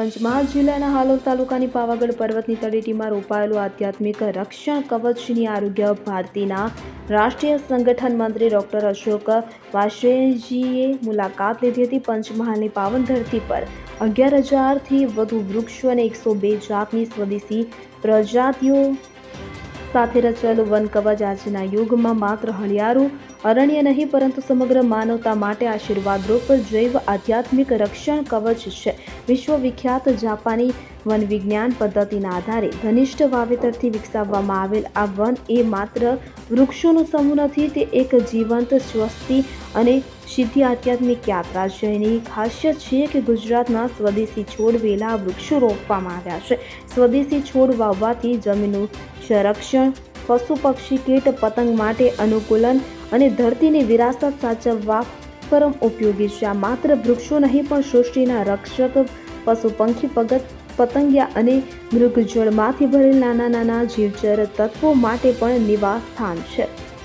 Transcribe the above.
પંચમહાલ જિલ્લાના હાલોલ તાલુકાની પાવાગઢ પર્વતની તળેટીમાં રોપાયેલું આધ્યાત્મિક રક્ષણ કવચની આરોગ્ય ભારતીના રાષ્ટ્રીય સંગઠન મંત્રી ડૉક્ટર અશોક વાશેજીએ મુલાકાત લીધી હતી. પંચમહાલની પાવન ધરતી પર અગિયાર હજારથી વધુ વૃક્ષો અને એકસો બે જાતની સ્વદેશી પ્રજાતિઓ સાથે રચાયેલું વન કવચ આજના યુગમાં માત્ર હળિયાળું અરણ્ય નહીં, પરંતુ સમગ્ર માનવતા માટે આશીર્વાદરૂપ જૈવ આધ્યાત્મિક રક્ષણ કવચ છે. વિશ્વવિખ્યાત જાપાની વન વિજ્ઞાન પદ્ધતિના આધારે ઘનિષ્ઠ વાવેતરથી વિકસાવવામાં આવેલ આ વન એ માત્ર વૃક્ષોનો સમૂહ નથી, તે એક જીવંત, સ્વસ્તી અને સિદ્ધિ આધ્યાત્મિક યાત્રા છે. એની ખાસિયત છે કે ગુજરાતમાં સ્વદેશી છોડ વેલા વૃક્ષો રોપવામાં આવ્યા છે. સ્વદેશી છોડ વાવવાથી જમીનનું સંરક્ષણ, પશુ પક્ષી, કીટ, પતંગ માટે અનુકૂલન અને ધરતીની વિરાસત સાચવવા પરમ ઉપયોગી છે. આ માત્ર વૃક્ષો નહીં, પણ સૃષ્ટિના રક્ષક, પશુ પંખી પગત પતંગિયા અને મૃગજળમાંથી ભરેલ નાના નાના જીવચર તત્વો માટે પણ નિવાસ સ્થાન છે.